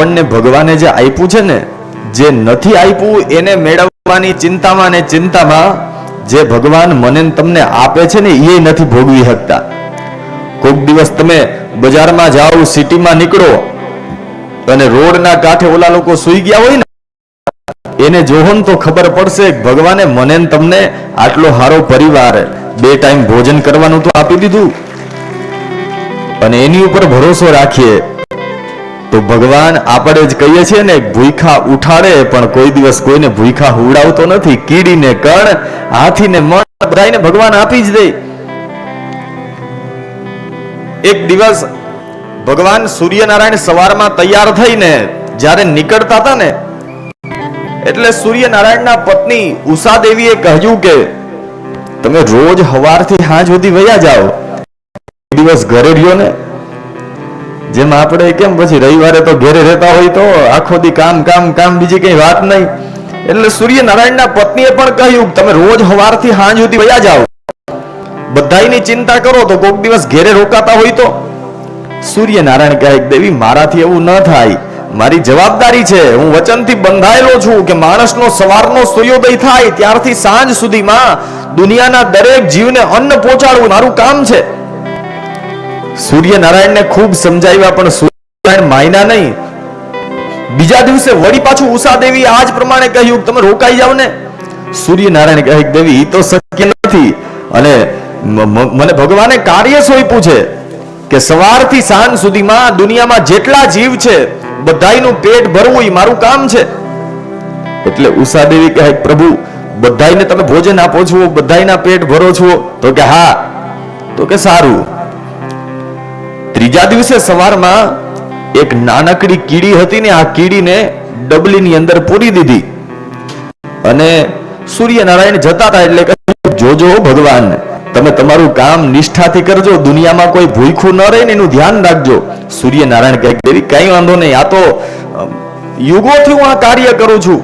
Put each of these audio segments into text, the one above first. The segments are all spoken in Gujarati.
આપણને ભગવાને જે આપ્યું છે ને, જે નથી આપ્યું, એને મેળવવાની ચિંતામાં ને ચિંતામાં જે ભગવાન મને તમને આપે છે ને એ નથી ભોગવી શકતા. કોઈક દિવસ તમે બજારમાં જાઓ, સિટીમાં નીકળો, અને રોડના કાંઠે ઓલા લોકો સુઈ ગયા હોય ને, એને જોહો તો ખબર પડશે, ભગવાને મને તમને આટલો સારો પરિવાર, બે ટાઈમ ભોજન કરવાનું તો આપી દીધું. અને એની ઉપર ભરોસો રાખીએ. તો ભગવાન આપણે જ કહીએ છીએ ને, ભૂખા ઉઠાડે, પણ કોઈ દિવસ કોઈને ભૂખા હુવડાવતો નથી, કીડીને કણ, હાથીને મણ બધાને ભગવાન આપી જ દે. એક દિવસ ભગવાન સૂર્યનારાયણ સવારમાં તૈયાર થઈને જ્યારે નીકળતા હતા ને, એટલે સૂર્યનારાયણના પત્ની ઉષા દેવીએ કહ્યું કે, તમે રોજ હવારથી સાંજ સુધી વયા જાઓ. દિવસ ઘરે રહ્યો ને જેમ આપણે કેમ પછી રવિવારે તો ઘેરે રહેતા હોય તો આખો દી કામ કામ કામ, બીજી કઈ વાત નહીં. એટલે સૂર્યનારાયણના પત્નીએ પણ કહ્યું તમે રોજ સવારથી સાંજ સુધી વયા જાઓ. બધાની ચિંતા કરો તો કોક દિવસ ઘેરે રોકાતા હોય તો. સૂર્યનારાયણ કહે દેવી, મારાથી એવું ન થાય. મારી જવાબદારી છે. હું વચનથી બંધાયેલો છું કે માણસનો સવારનો સૂર્યોદય થાય ત્યારથી સાંજ સુધીમાં દુનિયાના દરેક જીવને અન્ન પહોંચાડવું મારું કામ છે. સૂર્યનારાયણને ખૂબ સમજાવ્યા, પણ સૂર્યનારાયણ માયના નહીં. બીજા દિવસે વળી પાછું ઉષા દેવી જ પ્રમાણે કહ્યું, તમે રોકાઈ જાવ ને. સૂર્યનારાયણ કહે દેવી એ તો શક્ય નથી. અને મને ભગવાને કાર્ય સોંપ્યું છે કે સવારથી સાંજ સુધીમાં દુનિયામાં જેટલા જીવ છે, બધાયનું પેટ ભરવું એ મારું કામ છે. એટલે ઉષા દેવી કહે, પ્રભુ, બધાયને તમે ભોજન આપો છો, બધાયના પેટ ભરો છો. તો કે, હા. તો કે, સારું. ત્રીજા દિવસે સવારમાં એક નાનકડી કીડી હતી ને, આ કીડીને ડબલીની અંદર પૂરી દીધી. અને સૂર્યનારાયણ જતા હતા એટલે જોજો ભગવાન, તમે તમારું કામ નિષ્ઠાથી કરજો, દુનિયામાં કોઈ ભૂખું ન રહે ને એનું ધ્યાન રાખજો. સૂર્યનારાયણ કહે દેવી કઈ વાંધો નહીં, આ તો યુગોથી હું આ કાર્ય કરું છું.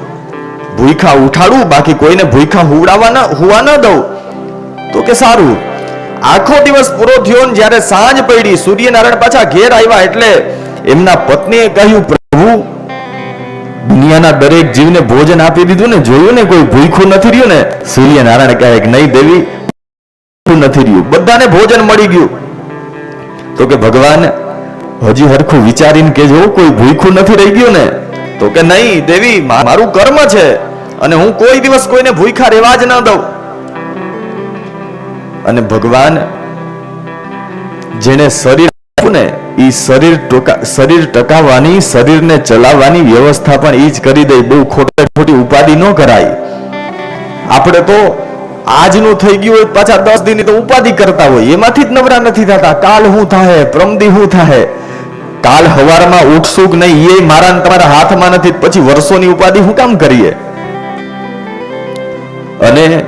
ભૂખા ઉઠાડું, બાકી કોઈને ભૂખા હુવડાવવા ન, હુવા ન દઉં. તો કે, સારું આખો દિવસ પૂરો થયો ને જ્યારે સાંજ પડી, સૂર્યનારાયણ પાછા ઘેર આવ્યા એટલે એમના પત્નીએ કહ્યું, પ્રભુ, દુનિયાના દરેક જીવને ભોજન આપી દીધું ને જોયું ને કોઈ ભૂખું નથી રહ્યું ને? સૂર્યનારાયણ કહે કે નહીં દેવી નથી રહ્યું. બધાને ભોજન મળી ગયું. તો કે, ભગવાન, હજી હરખું વિચારીને કેજો કોઈ ભૂખું નથી રહી ગયું ને? તો કે, નહીં દેવી મારું કર્મ છે અને હું કોઈ દિવસ કોઈને ભૂખા રહેવા જ ન દઉં. અને ભગવાન જેને શરીર આપ્યું ને એ શરીર ટોકા- શરીર ટકાવવાની, શરીરને ચલાવવાની વ્યવસ્થા પણ એ જ કરી દે, બહુ ખોટે, ખોટી ઉપાધિ ન કરાય. આપણે તો આજનું થઈ ગયું હોય, પાછા દસ દિન તો ઉપાધિ કરતા હોય. એમાંથી જ નવરા નથી થતા. કાલ હું થાહે, પ્રમદી હું થાય કાલ હવારમાં ઉઠશું કે નહીં એ મારા તમારા હાથમાં નથી. પછી વર્ષોની ઉપાધિ હું કામ કરીએ? અને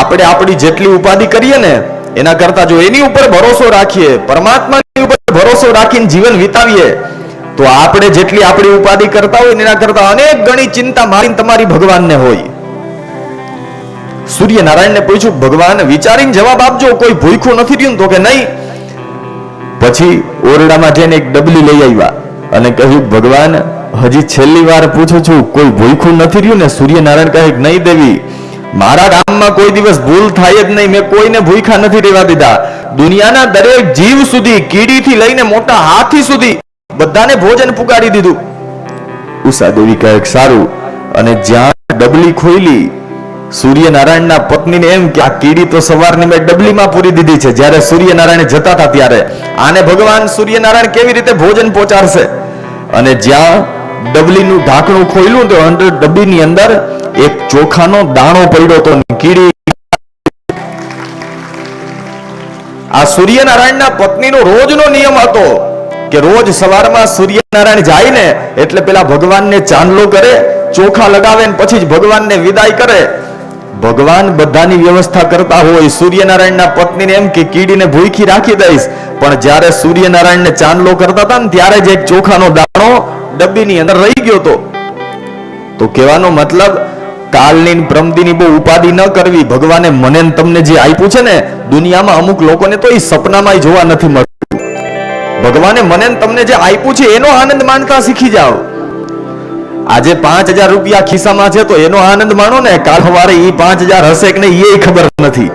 આપણે આપણી જેટલી ઉપાધિ કરીએ ને, એના કરતા જો એની ઉપર ભરોસો રાખીએ, પરમાત્માની ઉપર ભરોસો રાખીને જીવન વિતાવીએ, તો આપણે જેટલી આપણી ઉપાધિ કરતા હોય એના કરતા અનેક ગણી ચિંતા મારીને તમારી ભગવાનને હોય. સૂર્યનારાયણને પૂછ્યું, ભગવાન, વિચારીને જવાબ આપજો, કોઈ ભૂખ્યું નથી રહ્યું તો કે નહીં? પછી ઓરડામાં જઈને એક ડબલી લઈ આવ્યા અને કહ્યું, ભગવાન, હજી છેલ્લી વાર પૂછું છું, કોઈ ભૂખ્યું નથી રહ્યું ને? સૂર્યનારાયણ કહે, નહીં દેવી મારા ગામમાં કોઈ દિવસ ભૂલ થાય જ નહીં. મેં કોઈને ભૂખા નથી રહેવા દીધા. દુનિયાના દરેક જીવ સુધી કીડીથી લઈને મોટા હાથી સુધી બધાને ભોજન પુકારી દીધું. ઉષા દેવી કહે સારું અને જ્યાં ડબલી ખોઈલી સૂર્યનારાયણના પત્નીને એમ કે આ કીડી તો સવારની મેં ડબલીમાં પૂરી દીધી છે. જ્યારે સૂર્યનારાયણ જતા હતા ત્યારે, આને ભગવાન સૂર્યનારાયણ કેવી રીતે ભોજન પહોંચાડશે? અને જ્યાં ડબલીનું ઢાંકણું ખોલ્યું તો અંદર ડબ્બીની અંદર એક ચોખાનો દાણો પડ્યો હતો કીડી. આ સૂર્યનારાયણના પત્નીનો રોજનો નિયમ હતો કે રોજ સવારમાં સૂર્યનારાયણ જાય ને એટલે પેલા ભગવાનને ચાંદલો કરે, ચોખા લગાવે ને પછી જ ભગવાનને વિદાય કરે. ભગવાન બધાની વ્યવસ્થા કરતા હોય, સૂર્યનારાયણના પત્નીને એમ કે કીડીને ભૂખી રાખી દઈશ. પણ જ્યારે સૂર્યનારાયણને ચાંદલો કરતા હતા ને ત્યારે જ એક ચોખાનો દાણો ડબ્બીની અંદર રહી ગયો તો. તો કહેવાનો મતલબ, કાલની પ્રમદીની બહુ ઉપાધિ ન કરવી. ભગવાને મને તમને જે આપ્યું છે ને, દુનિયામાં અમુક લોકોને તો એ સપનામાં જોવા નથી મળતું. ભગવાને મને તમને જે આપ્યું છે, એનો આનંદ માનતા શીખી જાઓ. આજે પાંચ હજાર રૂપિયા ખિસ્સામાં છે, તો એનો આનંદ માણો ને. કાલ સવારે એ પાંચ હજાર હશે કે નહીં, એ ખબર નથી.